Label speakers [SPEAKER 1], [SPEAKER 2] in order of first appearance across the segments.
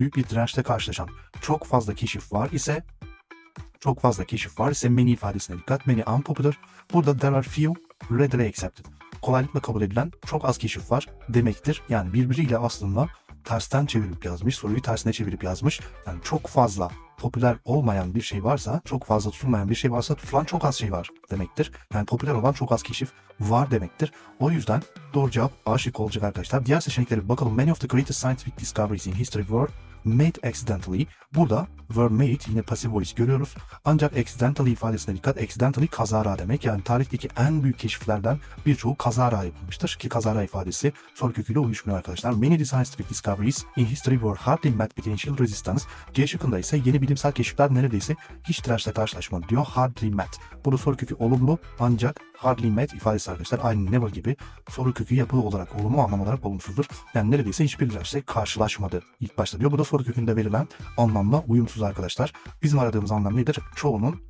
[SPEAKER 1] büyük bir dirençle karşılaşan çok fazla keşif var ise çok fazla keşif var ise many ifadesine dikkat. Many unpopular. Burada there are few readily accepted. Kolaylıkla kabul edilen çok az keşif var demektir. Yani birbiriyle aslında tersten çevirip yazmış, soruyu tersine çevirip yazmış. Yani çok fazla popüler olmayan bir şey varsa, çok fazla tutulmayan bir şey varsa tutulan çok az şey var demektir. Yani popüler olan çok az keşif var demektir. O yüzden doğru cevap A şıkkı olacak arkadaşlar. Diğer seçeneklere bakalım. Many of the greatest scientific discoveries in history were made accidentally. Burada were made yine passive voice görüyoruz. Ancak accidentally ifadesine dikkat. Accidentally kazara demek. Yani tarihteki en büyük keşiflerden birçoğu kazara yapılmıştır. Ki kazara ifadesi soru köküyle uyuşmuyor arkadaşlar. Many scientific discoveries in history were hardly met with initial resistance. C şıkkında ise yeni bilimsel keşifler neredeyse hiç dirençle karşılaşmadı diyor. Hardly met. Burada soru kökü olumlu ancak hardly met ifadesi arkadaşlar aynı never gibi soru kökü yapı olarak olumlu anlam olarak olumsuzdur. Yani neredeyse hiçbir dirençle karşılaşmadı ilk başta diyor. Bu da soru kökünde verilen anlamla uyumsuz arkadaşlar. Bizim aradığımız anlam nedir? Çoğunun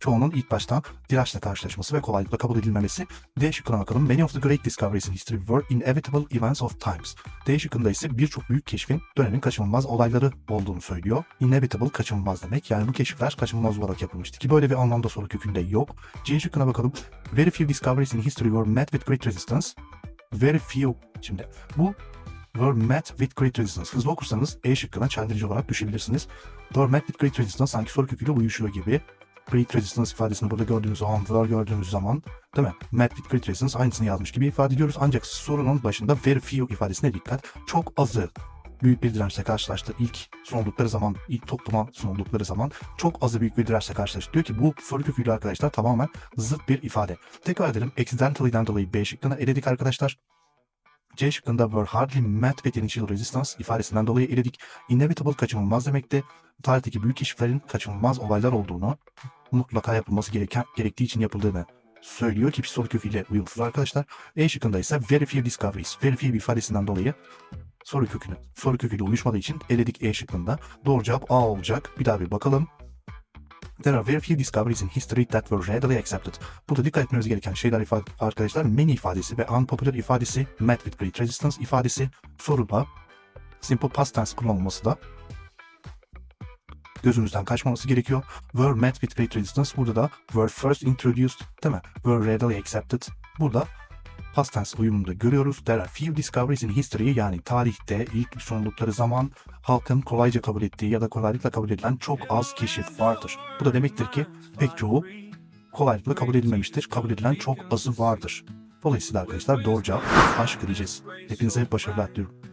[SPEAKER 1] çoğunun ilk baştan dirençle karşılaşması ve kolaylıkla kabul edilmemesi. D şıkkına bakalım. Many of the great discoveries in history were inevitable events of times. D şıkkında ise birçok büyük keşfin dönemin kaçınılmaz olayları olduğunu söylüyor. Inevitable kaçınılmaz demek. Yani bu keşifler kaçınılmaz olarak yapılmıştı ki böyle bir anlamda soru kökünde yok. C şıkkına bakalım. Very few discoveries in history were met with great resistance. Very few. Şimdi bu were met with great resistance. Hızlı okursanız E şıkkına çeldirici olarak düşebilirsiniz. Were met with great resistance sanki soru köküyle uyuşuyor gibi. Great resistance ifadesini burada gördüğümüz zaman, were gördüğümüz zaman değil mi? Met with great resistance aynısını yazmış gibi ifade ediyoruz. Ancak sorunun başında very few ifadesine dikkat. Çok azı büyük bir dirençle karşılaştı. İlk sunuldukları zaman, ilk topluma sunuldukları zaman çok azı büyük bir dirençle karşılaştı. Diyor ki bu soru köküyle arkadaşlar tamamen zıt bir ifade. Tekrar edelim. Accidentally'den dolayı B şıkkına eledik arkadaşlar. C şıkkında were hardly met with initial resistance ifadesinden dolayı eledik. Inevitable kaçınılmaz demekti. Tarihteki büyük keşiflerin kaçınılmaz olaylar olduğunu, mutlaka yapılması gereken, gerektiği için yapıldığını söylüyor ki soru köküyle uyumsuz arkadaşlar. E şıkkında ise very few discoveries, very few ifadesinden dolayı soru kökünü, soru köküyle uyuşmadığı için eledik E şıkkında. Doğru cevap A olacak. Bir daha bir bakalım. There are very few discoveries in history that were readily accepted. Burada dikkat etmemiz gereken şeyler ifade, arkadaşlar many ifadesi ve unpopular ifadesi, met with great resistance ifadesi, soruda simple past tense kullanılması da gözümüzden kaçmaması gerekiyor. Were met with great resistance. Burada da were first introduced değil mi? Were readily accepted. Burada past tense uyumunda görüyoruz. There are few discoveries in history yani tarihte ilk sunulukları zaman halkın kolayca kabul ettiği ya da kolaylıkla kabul edilen çok az keşif vardır. Bu da demektir ki pek çoğu kolaylıkla kabul edilmemiştir. Kabul edilen çok azı vardır. Dolayısıyla arkadaşlar doğru cevap aşk diyeceğiz. Hepinize başarılar diliyorum.